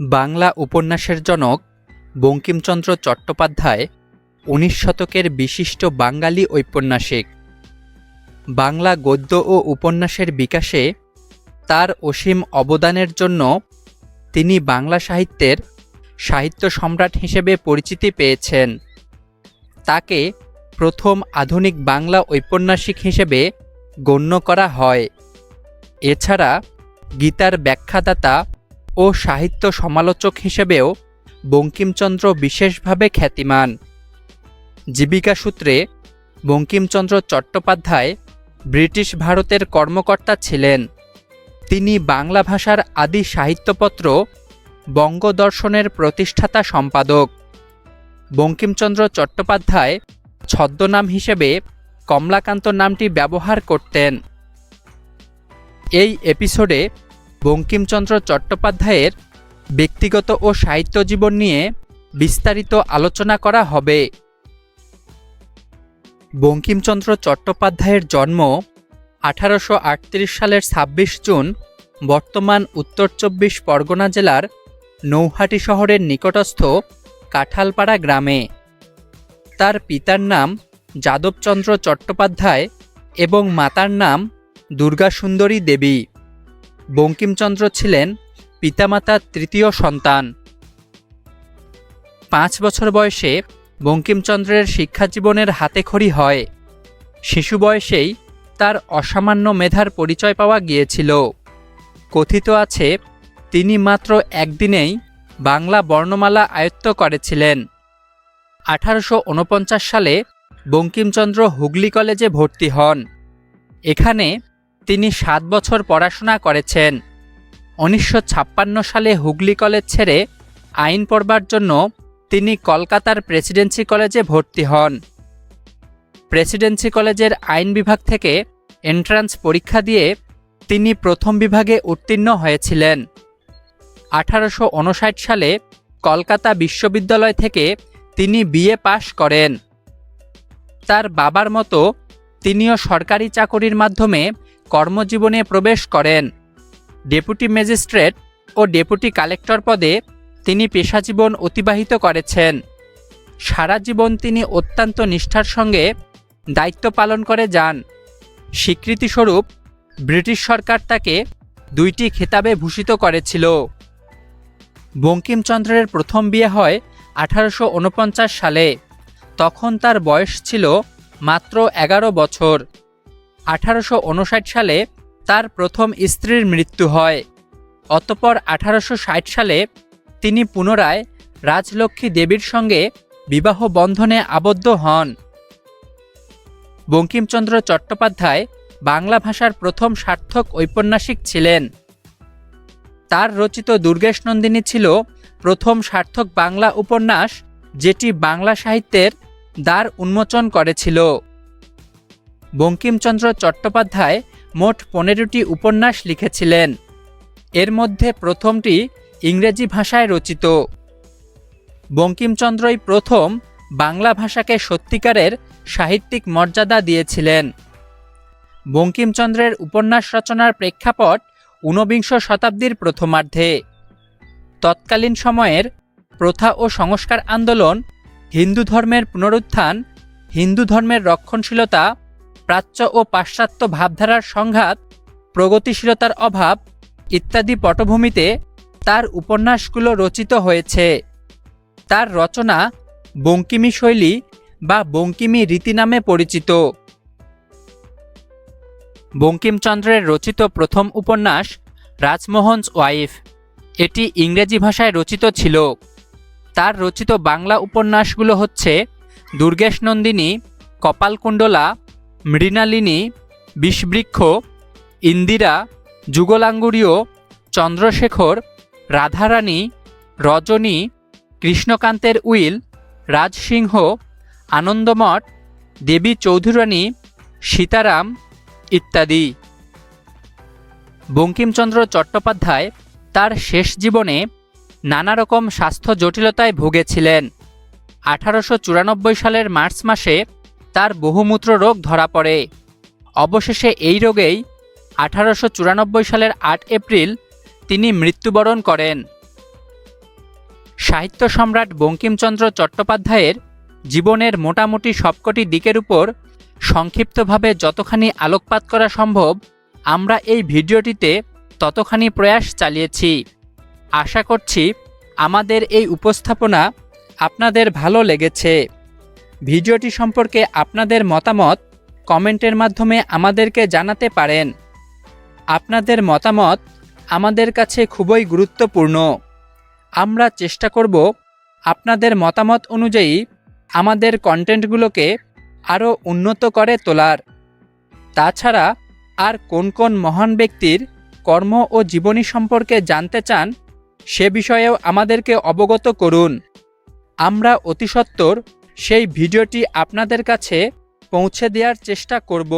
বাংলা উপন্যাসের জনক বঙ্কিমচন্দ্র চট্টোপাধ্যায় উনিশ শতকের বিশিষ্ট বাঙালি ঔপন্যাসিক। বাংলা গদ্য ও উপন্যাসের বিকাশে তার অসীম অবদানের জন্য তিনি বাংলা সাহিত্যের সাহিত্য সম্রাট হিসেবে পরিচিতি পেয়েছেন। তাকে প্রথম আধুনিক বাংলা ঔপন্যাসিক হিসেবে গণ্য করা হয়। এছাড়া গীতার ব্যাখ্যাদাতা ও সাহিত্য সমালোচক হিসেবেও বঙ্কিমচন্দ্র বিশেষভাবে খ্যাতিমান। জীবিকা সূত্রে বঙ্কিমচন্দ্র চট্টোপাধ্যায় ব্রিটিশ ভারতের কর্মকর্তা ছিলেন। তিনি বাংলা ভাষার আদি সাহিত্যপত্র বঙ্গদর্শনের প্রতিষ্ঠাতা সম্পাদক। বঙ্কিমচন্দ্র চট্টোপাধ্যায় ছদ্মনাম হিসেবে কমলাকান্ত নামটি ব্যবহার করতেন। এই এপিসোডে বঙ্কিমচন্দ্র চট্টোপাধ্যায়ের ব্যক্তিগত ও সাহিত্য জীবন নিয়ে বিস্তারিত আলোচনা করা হবে। বঙ্কিমচন্দ্র চট্টোপাধ্যায়ের জন্ম আঠারোশো আটত্রিশ সালের ২৬ জুন, বর্তমান উত্তর চব্বিশ পরগনা জেলার নৌহাটি শহরের নিকটস্থ কাঁঠালপাড়া গ্রামে। তার পিতার নাম যাদবচন্দ্র চট্টোপাধ্যায় এবং মাতার নাম দুর্গাসুন্দরী দেবী। বঙ্কিমচন্দ্র ছিলেন পিতামাতার তৃতীয় সন্তান। পাঁচ বছর বয়সে বঙ্কিমচন্দ্রের শিক্ষাজীবনের হাতেখড়ি হয়। শিশু বয়সেই তার অসামান্য মেধার পরিচয় পাওয়া গিয়েছিল। কথিত আছে, তিনি মাত্র একদিনেই বাংলা বর্ণমালা আয়ত্ত করেছিলেন। আঠারোশো ঊনপঞ্চাশ সালে বঙ্কিমচন্দ্র হুগলি কলেজে ভর্তি হন। এখানে তিনি সাত বছর পড়াশোনা করেছেন। উনিশশো ছাপ্পান্ন সালে হুগলি কলেজ ছেড়ে আইন পড়বার জন্য তিনি কলকাতার প্রেসিডেন্সি কলেজে ভর্তি হন। প্রেসিডেন্সি কলেজের আইন বিভাগ থেকে এন্ট্রান্স পরীক্ষা দিয়ে তিনি প্রথম বিভাগে উত্তীর্ণ হয়েছিলেন। আঠারোশো উনষাট সালে কলকাতা বিশ্ববিদ্যালয় থেকে তিনি বিএ পাশ করেন। তার বাবার মতো তিনিও সরকারি চাকরির মাধ্যমে কর্মজীবনে প্রবেশ করেন। ডেপুটি ম্যাজিস্ট্রেট ও ডেপুটি কালেক্টর পদে তিনি পেশাজীবন অতিবাহিত করেছেন। সারা জীবন তিনি অত্যন্ত নিষ্ঠার সঙ্গে দায়িত্ব পালন করে যান। স্বীকৃতিস্বরূপ ব্রিটিশ সরকার তাকে দুইটি খেতাবে ভূষিত করেছিল। বঙ্কিমচন্দ্রের প্রথম বিয়ে হয় আঠারোশো ঊনপঞ্চাশ সালে। তখন তার বয়স ছিল মাত্র এগারো বছর। আঠারোশো উনষাট সালে তার প্রথম স্ত্রীর মৃত্যু হয়। অতপর আঠারোশো ষাট সালে তিনি পুনরায় রাজলক্ষ্মী দেবীর সঙ্গে বিবাহ বন্ধনে আবদ্ধ হন। বঙ্কিমচন্দ্র চট্টোপাধ্যায় বাংলা ভাষার প্রথম সার্থক ঔপন্যাসিক ছিলেন। তার রচিত দুর্গেশ নন্দিনী ছিল প্রথম সার্থক বাংলা উপন্যাস যেটি বাংলা সাহিত্যের দ্বার উন্মোচন করেছিল। বঙ্কিমচন্দ্র চট্টোপাধ্যায় মোট পনেরোটি উপন্যাস লিখেছিলেন। এর মধ্যে প্রথমটি ইংরেজি ভাষায় রচিত। বঙ্কিমচন্দ্রই প্রথম বাংলা ভাষাকে সত্যিকারের সাহিত্যিক মর্যাদা দিয়েছিলেন। বঙ্কিমচন্দ্রের উপন্যাস রচনার প্রেক্ষাপট ঊনবিংশ শতাব্দীর প্রথমার্ধে। তৎকালীন সময়ের প্রথা ও সংস্কার আন্দোলন হিন্দু ধর্মের পুনরুত্থান, হিন্দু ধর্মের রক্ষণশীলতা প্রাচ্য ও পাশ্চাত্য ভাবধারার সংঘাত, প্রগতিশীলতার অভাব ইত্যাদি পটভূমিতে তার উপন্যাসগুলো রচিত হয়েছে। তার রচনা বঙ্কিমী শৈলী বা বঙ্কিমী রীতি নামে পরিচিত। বঙ্কিমচন্দ্রের রচিত প্রথম উপন্যাস রাজমোহনস ওয়াইফ, এটি ইংরেজি ভাষায় রচিত ছিল। তার রচিত বাংলা উপন্যাসগুলো হচ্ছে দুর্গেশ নন্দিনী, কপালকুণ্ডলা মৃণালিনী, বিষবৃক্ষ, ইন্দিরা, যুগলাঙ্গুরীয়, চন্দ্রশেখর, রাধারানী, রজনী, কৃষ্ণকান্তের উইল, রাজসিংহ, আনন্দমঠ, দেবী চৌধুরানী, সীতারাম ইত্যাদি। বঙ্কিমচন্দ্র চট্টোপাধ্যায় তার শেষ জীবনে নানা রকম স্বাস্থ্য জটিলতায় ভুগেছিলেন। আঠারোশো চুরানব্বই সালের মার্চ মাসে তার বহুমূত্র রোগ ধরা পড়ে। অবশেষে এই রোগেই আঠারোশো চুরানব্বই সালের আট এপ্রিল তিনি মৃত্যুবরণ করেন। সাহিত্য সম্রাট বঙ্কিমচন্দ্র চট্টোপাধ্যায়ের জীবনের মোটামুটি সবকটি দিকের উপর সংক্ষিপ্তভাবে যতখানি আলোকপাত করা সম্ভব, আমরা এই ভিডিওটিতে ততখানি প্রয়াস চালিয়েছি। আশা করছি আমাদের এই উপস্থাপনা আপনাদের ভালো লেগেছে। ভিডিওটি সম্পর্কে আপনাদের মতামত কমেন্টের মাধ্যমে আমাদেরকে জানাতে পারেন। আপনাদের মতামত আমাদের কাছে খুবই গুরুত্বপূর্ণ। আমরা চেষ্টা করব আপনাদের মতামত অনুযায়ী আমাদের কন্টেন্টগুলোকে আরও উন্নত করে তোলার। তাছাড়া আর কোন কোন মহান ব্যক্তির কর্ম ও জীবনী সম্পর্কে জানতে চান, সে বিষয়েও আমাদেরকে অবগত করুন। আমরা অতিসত্বর সেই ভিডিওটি আপনাদের কাছে পৌঁছে দেওয়ার চেষ্টা করব।